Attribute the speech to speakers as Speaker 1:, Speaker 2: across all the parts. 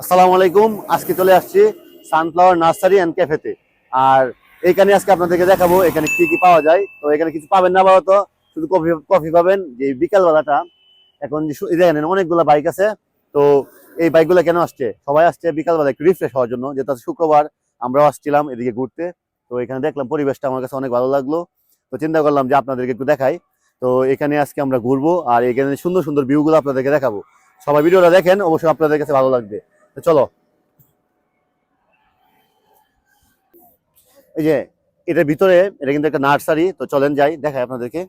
Speaker 1: আসসালামু আলাইকুম। আজকে চলে আসছি সানফ্লাওয়ার নার্সারি অ্যান্ড ক্যাফেতে আর এখানে আজকে আপনাদেরকে দেখাবো এখানে কি কি পাওয়া যায়। তো এখানে কিছু পাবেন না আপাতত, শুধু কফি কফি পাবেন। যে বিকালবেলাটা, এখন দেখেন অনেকগুলো বাইক আছে। তো এই বাইকগুলো কেন আসছে? সবাই আসছে বিকালবেলা একটু রিফ্রেশ হওয়ার জন্য। আজকে শুক্রবার, আমরাও আসছিলাম এদিকে ঘুরতে। তো এখানে দেখলাম পরিবেশটা আমার কাছে অনেক ভালো লাগল। তো চিন্তা করলাম যে আপনাদেরকে একটু দেখাই। তো এখানে আজকে আমরা ঘুরবো, আর এখানে সুন্দর সুন্দর ভিউগুলো আপনাদেরকে দেখাবো। সবাই ভিডিওটা দেখেন, অবশ্যই আপনাদের কাছে ভালো লাগবে। চলো। এই যে, এটার ভিতরে, এটা কিন্তু একটা নার্সারি, তো চলেন যাই, দেখাই আপনাদেরকে।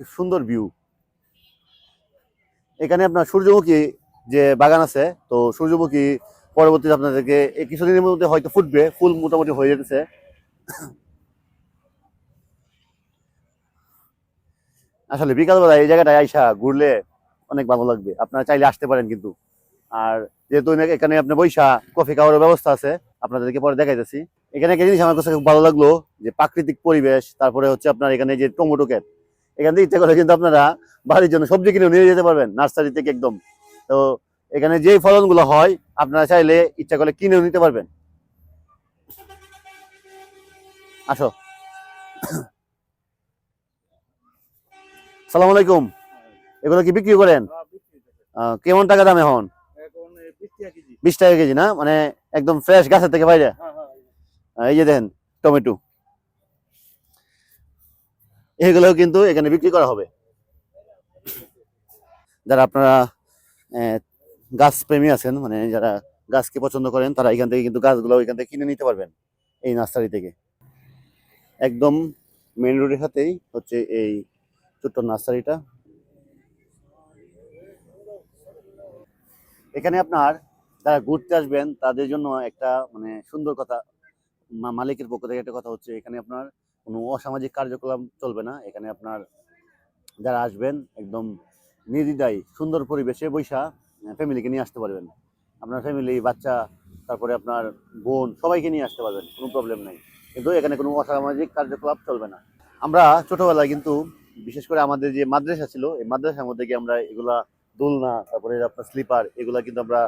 Speaker 1: সুন্দর ভিউ। এখানে আপনার সূর্যমুখী যে বাগান আছে, তো সূর্যমুখী পরবর্তীতে আপনাদেরকে এই কিছুদিনের মধ্যে হয়তো ফুটবে, ফুল মোটামুটি হয়ে যেতেছে। আসলে বিকালবেলা এই জায়গাটায় আইসা ঘুরলে অনেক ভালো লাগবে। আপনারা চাইলে আসতে পারেন কিন্তু। আর যেহেতু এখানে আপনার বৈশা কফি খাওয়ার ব্যবস্থা আছে, আপনাদেরকে পরে দেখাইতেছি। এখানে একটা জিনিস আমার কাছে খুব ভালো লাগল, যে প্রাকৃতিক পরিবেশ, তারপরে হচ্ছে আপনার এখানে যে টমেটো ক্ষেত। এখান থেকে ইচ্ছা করে কিন্তু আপনারা বাড়ির জন্য সবজি কিনে নিয়ে যেতে পারবেন, নার্সারি থেকে একদম। তো এখানে যে ফলনগুলো হয়, আপনারা চাইলে ইচ্ছা করলে কিনেও নিতে পারবেন। আসো। সালাম আলাইকুম। এগুলো কি বিক্রি করেন? আহ, কেমন টাকা দাম এখন?
Speaker 2: বিশ টাকা কেজি।
Speaker 1: না? মানে একদম ফ্রেশ গাছের থেকে বাইরে
Speaker 2: হ্যাঁ হ্যাঁ
Speaker 1: এই যে। দেখেন টমেটো। এগুলোও কিন্তু এখানে বিক্রি করা হবে। যারা আপনারা গাছ প্রেমী আছেন মানে যারা গাছকে পছন্দ করেন তারা এখান থেকে কিন্তু গাছগুলো এখান থেকে কিনে নিতে পারবেন এই নার্সারি থেকে। একদম মেন রোডের সাথেই হচ্ছে এই ছোট্ট নার্সারিটা। এখানে আপনার যারা ঘুরতে আসবেন, তাদের জন্য একটা মানে সুন্দর কথা মালিকের পক্ষ থেকে একটা কথা হচ্ছে, এখানে আপনার কোনো অসামাজিক কার্যকলাপ চলবে না। এখানে আপনার যারা আসবেন, একদম নির্দ্বিধায়, সুন্দর পরিবেশে বৈশা ফ্যামিলিকে নিয়ে আসতে পারবেন। আপনার ফ্যামিলি বাচ্চা, তারপরে আপনার বোন, সবাইকে নিয়ে আসতে পারবেন, কোনো প্রবলেম নেই। কিন্তু এখানে কোনো অসামাজিক কার্যকলাপ চলবে না। আমরা ছোটোবেলায় কিন্তু, বিশেষ করে আমাদের যে মাদ্রাসা ছিল, এই মাদ্রাসার মধ্যে গিয়ে আমরা এগুলা দোলনা, তারপরে আপনার স্লিপার, এগুলা কিন্তু আমরা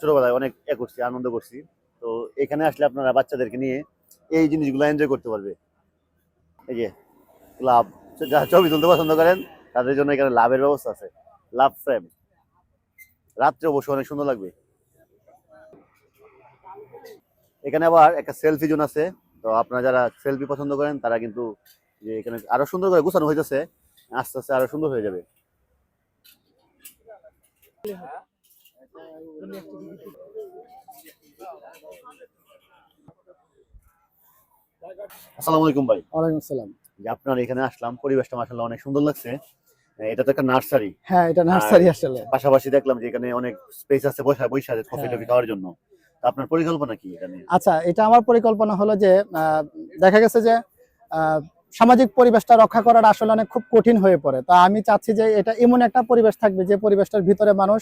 Speaker 1: ছোটবেলায় অনেক এ করছি, আনন্দ করছি। তো এখানে আসলে আপনারা বাচ্চাদেরকে নিয়ে এই জিনিসগুলো এনজয় করতে পারবে। এই যে লাভ যারা ছবি তুলতে পছন্দ করেন, তাদের জন্য এখানে লাভের ব্যবস্থা আছে। Love frame. রাত্রে অবশ্যই অনেক সুন্দর লাগবে। এখানে আবার একটা সেলফি জোন আছে। তো আপনারা যারা সেলফি পছন্দ করেন, তারা কিন্তু যে এখানে আরও সুন্দর করে গুছানো হইতেছে, আস্তে আস্তে আরও সুন্দর হয়ে যাবে। আসসালামু আলাইকুম ভাই।
Speaker 3: ওয়ালাইকুম আসসালাম।
Speaker 1: আপনার এখানে আসলাম পরিবেশটা মাসাল্লাহ অনেক সুন্দর লাগছে। এটা তো একটা নার্সারি।
Speaker 3: হ্যাঁ এটা নার্সারি আসলে।
Speaker 1: পাশাপাশি দেখলাম যে এখানে অনেক স্পেস আছে বসা বৈশা কফি
Speaker 3: হ্যাঁ।
Speaker 1: টফি খাওয়ার জন্য। আপনার পরিকল্পনা কি এখানে?
Speaker 3: আচ্ছা এটা আমার পরিকল্পনা হলো যে আহ, দেখা গেছে যে আহ, সামাজিক পরিবেশটা রক্ষা করাটা আসলে অনেক খুব কঠিন হয়ে পড়ে। তা আমি চাচ্ছি যে এটা এমন একটা পরিবেশ থাকবে যে পরিবেশটার ভিতরে মানুষ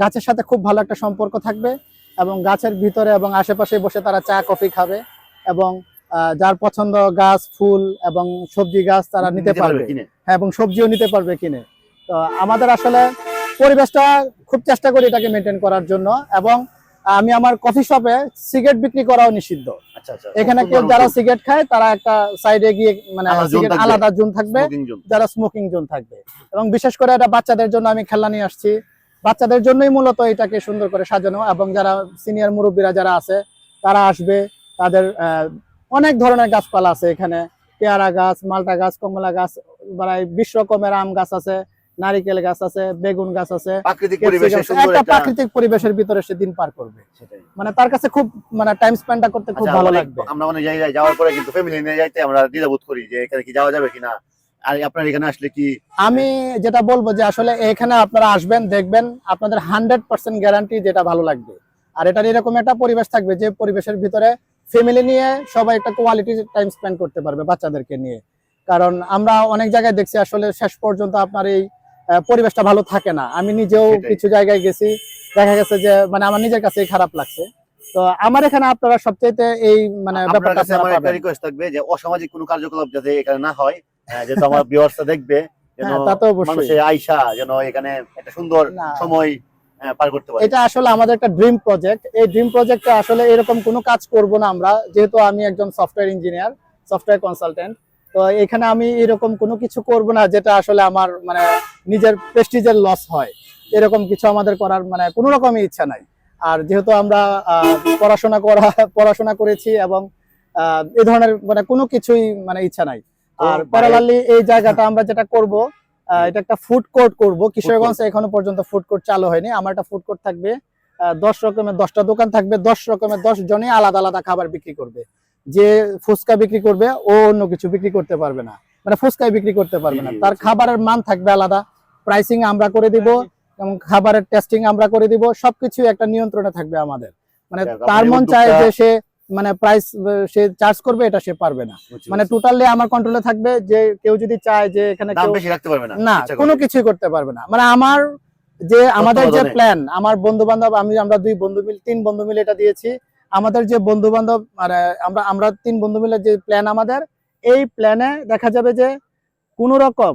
Speaker 3: গাছের সাথে খুব ভালো একটা সম্পর্ক থাকবে এবং গাছের ভিতরে এবং আশেপাশে বসে তারা চা কফি খাবে এবং আহ, যার পছন্দ গাছ ফুল এবং সবজি গাছ তারা নিতে পারবে। হ্যাঁ এবং সবজিও নিতে পারবে কিনে। তো আমাদের আসলে পরিবেশটা খুব চেষ্টা করি এটাকে মেনটেন করার জন্য এবং আমি আমার কফি শপে সিগারেট বিক্রি করাও নিষিদ্ধ।
Speaker 1: আচ্ছা আচ্ছা।
Speaker 3: এখানে কেউ যারা সিগারেট খায় তারা একটা সাইডে গিয়ে মানে
Speaker 1: আলাদা
Speaker 3: জোন থাকবে। যারা স্মোকিং জোন থাকবে। এবং বিশেষ করে এটা বাচ্চাদের জন্য আমি খেলনা নিয়ে আসছি। বাচ্চাদের জন্যই মূলত এটাকে সুন্দর করে সাজানো এবং যারা সিনিয়র মুরব্বীরা যারা আছে তারা আসবে তাদের আহ, অনেক ধরনের গাছপালা আছে এখানে। পেয়ারা গাছ মালটা গাছ কমলা গাছ প্রায় বিশ রকমের আম গাছ আছে। নারিকেল গাছ আছে বেগুন গাছ আছে। একটা প্রাকৃতিক পরিবেশের ভিতরে সে দিন পার করবে। মানে তার কাছে খুব মানে টাইম স্পেন্ডটা করতে খুব
Speaker 1: আচ্ছা,
Speaker 3: ভালো লাগবে।
Speaker 1: আমরা অনেক জায়গায় যাওয়ার পরে কিন্তু ফ্যামিলি নিয়ে যাইতে আমরা দ্বিধাবোধ করি যে এখানে কি যাওয়া যাবে কিনা আর আপনার এখানে আসলে কি?
Speaker 3: আমি যেটা বলব যে আসলে এখানে আপনারা আসবেন দেখবেন আপনাদের হান্ড্রেড পার্সেন্ট গ্যারান্টি যেটা ভালো লাগবে। আর এটার এরকম একটা পরিবেশ থাকবে যে পরিবেশের ভিতরে ফ্যামিলি নিয়ে সবাই একটা কোয়ালিটি টাইম স্পেন্ড করতে পারবে বাচ্চাদেরকে নিয়ে। কারণ আমরা অনেক জায়গায় দেখছি আসলে শেষ পর্যন্ত আপনার এই পরিবেশটা ভালো থাকে না। আমি নিজেও কিছু জায়গায় গেছি দেখা গেছে যে মানে আমার নিজের কাছে খারাপ লাগছে। তো আমার এখানে আপনারা সবচেয়ে এই মানে
Speaker 1: আপনার
Speaker 3: ব্যাপারটা
Speaker 1: কাছে আমার একটা রিকোয়েস্ট থাকবে যে অসামাজিক কোনো কার্যকলাপ যাতে এখানে না হয় যেহেতু আমার ভিউয়ার্সরা দেখবে যেন
Speaker 3: হ্যাঁ।
Speaker 1: মানুষের যেন এখানে একটা সুন্দর সময় পার করতে
Speaker 3: এটা আসলে আমাদের একটা ড্রিম প্রজেক্ট এই ড্রিম প্রজেক্টে আসলে এরকম কোনো কাজ করব না আমরা যেহেতু আমি একজন সফটওয়্যার ইঞ্জিনিয়ার সফটওয়্যার কনসালটেন্ট তো এখানে আমি এরকম কোনো কিছু করব না যেটা আসলে আমার মানে নিজের প্রেস্টিজের লস হয়। এরকম কিছু আমাদের করার মানে কোনো রকমই ইচ্ছা নাই। আর যেহেতু আমরা পড়াশোনা করা পড়াশোনা করেছি এবং এই ধরনের মানে কোনো কিছুই মানে ইচ্ছা নাই। আর প্যারালালি এই জায়গাটা আমরা যেটা করব আহ, এটা একটা ফুড কোর্ট করব। কিশোরগঞ্জে এখনও পর্যন্ত ফুড কোর্ট চালু হয়নি। আমার একটা ফুড কোর্ট থাকবে দশ রকমের দশটা দোকান থাকবে দশ রকমের দশ জনে আলাদা আলাদা খাবার বিক্রি করবে। যে ফুচকা বিক্রি করবে ও অন্য কিছু বিক্রি করতে পারবে না। মানে ফুচকাই বিক্রি করতে পারবে না। তার খাবারের মান থাকবে আলাদা। প্রাইসিং আমরা করে দিব এবং খাবারের টেস্টিং আমরা করে দিব। সবকিছু একটা নিয়ন্ত্রণে থাকবে আমাদের। মানে তার মন চায় যে সে মানে প্রাইস সে চার্জ করবে এটা সে পারবে না। মানে টোটালি আমার কন্ট্রোলে থাকবে যে কেউ যদি চায় যে এখানে
Speaker 1: না।
Speaker 3: কোনো কিছুই করতে পারবে না। মানে আমার যে আমাদের যে প্ল্যান আমার বন্ধু বান্ধব আমি আমরা দুই বন্ধু মিলে তিন বন্ধু মিলে এটা দিয়েছি। আমাদের যে বন্ধু বান্ধব মানে আমরা আমরা তিন বন্ধু মিলে যে প্ল্যান আমাদের, এই প্ল্যানে দেখা যাবে যে কোনো রকম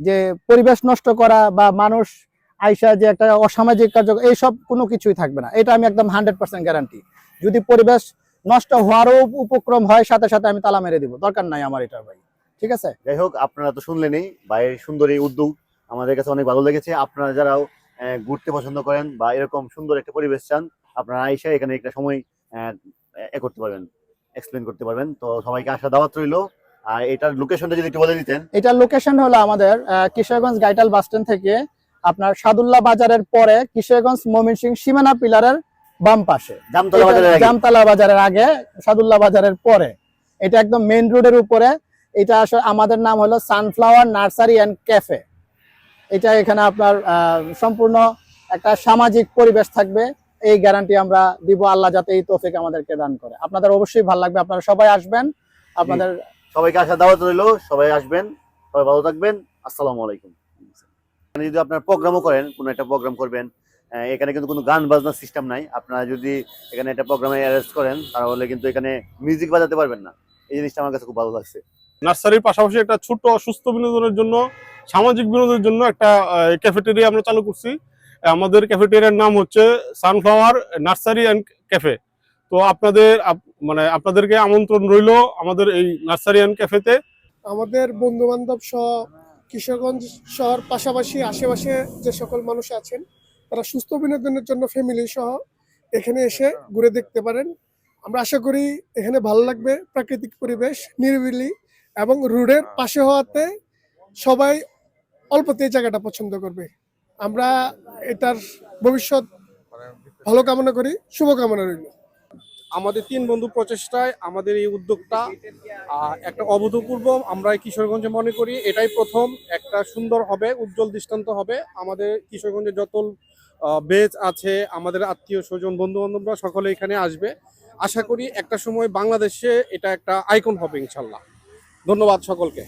Speaker 3: যে পরিবেশ নষ্ট করা বা মানুষ আইসা যে একটা অসামাজিক কার্য এইসব কোনো কিছুই থাকবে না। এটা আমি একদম হান্ড্রেড পার্সেন্ট গ্যারান্টি যদি পরিবেশ নষ্ট হওয়ারও উপক্রম হয়, সাথে সাথে আমি তালা মেরে দিব। দরকার নাই আমার এটা ভাই। ঠিক আছে?
Speaker 1: যাই হোক, আপনারা তো শুনলেনই ভাইয়ের সুন্দর এই উদ্যোগ আমাদের কাছে অনেক ভালো লেগেছে। আপনারা যারাও ঘুরতে পছন্দ করেন বা এরকম সুন্দর একটা পরিবেশ চান, আপনারা আইসা এখানে একটা সময় এ করতে পারবেন এক্সপ্লেন করতে পারবেন। তো সবাইকে আসা দাওয়াত রইল। আর এটার লোকেশনটা যদি একটু বলে দিতেন।
Speaker 3: এটার লোকেশন হলো আমাদের কিশোরগঞ্জ গাইটাল বাস স্ট্যান্ড থেকে আপনার সাদুল্লাহ বাজারের পরে কিশোরগঞ্জ মমিনসিং সীমানা পিলারের বাম পাশে।
Speaker 1: জামতলা বাজারের আগে।
Speaker 3: সাদুল্লাহ বাজারের পরে। এটা একদম মেইন রোডের উপরে। এটা আসলে আমাদের নাম হলো সানফ্লাওয়ার নার্সারি অ্যান্ড ক্যাফে এটা এখানে আপনার আহ, সম্পূর্ণ একটা সামাজিক পরিবেশ থাকবে। এই গ্যারান্টি আমরা দিব আল্লাহ যাতে এই তৌফিক আমাদেরকে দান করে। আপনাদের অবশ্যই ভালো লাগবে আপনারা সবাই আসবেন। আপনাদের
Speaker 1: সবাইকে আসা দাওয়াত রইল সবাই আসবেন সবাই ভালো থাকবেন। আসসালামু আলাইকুম। এখানে যদি আপনার প্রোগ্রামও করেন কোনো একটা প্রোগ্রাম করবেন এখানে কিন্তু কোনো গান বাজনার সিস্টেম নাই। আপনারা যদি এখানে একটা প্রোগ্রামে অ্যারেঞ্জ করেন তাহলে কিন্তু এখানে মিউজিক বাজাতে পারবেন না। এই জিনিসটা আমার কাছে খুব ভালো লাগছে।
Speaker 4: নার্সারির পাশাপাশি একটা ছোট্ট সুস্থ বিনোদনের জন্য সামাজিক বিনোদনের জন্য একটা ক্যাফেটেরিয়া আমরা চালু করছি। আমাদের ক্যাফেটেরিয়ার নাম হচ্ছে সানফ্লাওয়ার নার্সারি অ্যান্ড ক্যাফে তো আপনাদের আপ- মানে আপনাদেরকে আমন্ত্রণ রইল আমাদের এই নার্সারি অ্যান্ড ক্যাফেতে
Speaker 5: আমাদের বন্ধু বান্ধব সহ, কিশোরগঞ্জ শহর পাশাপাশি আশেপাশে যে সকল মানুষ আছেন, তারা সুস্থ বিনোদনের জন্য ফ্যামিলি সহ এখানে এসে ঘুরে দেখতে পারেন। আমরা আশা করি এখানে ভালো লাগবে প্রাকৃতিক পরিবেশ, নিরিবিলি এবং রোডের পাশে হওয়াতে সবাই অল্পতে এই জায়গাটা পছন্দ করবে। আমরা এটার ভবিষ্যৎ ভালো কামনা করি শুভকামনা রইল।
Speaker 6: আমাদের তিন বন্ধু প্রচেষ্টায় আমাদের এই উদ্যোগটা একটা অভূতপূর্ব আমরা কিশোরগঞ্জে মনে করি এটাই প্রথম একটা সুন্দর হবে উজ্জ্বল দৃষ্টান্ত হবে। আমাদের কিশোরগঞ্জে যত বেজ আছে আমাদের আত্মীয় স্বজন বন্ধু বান্ধবরা সকলে এখানে আসবে। আশা করি একটা সময় বাংলাদেশে এটা একটা আইকন হবে ইনশাল্লাহ। ধন্যবাদ সকলকে।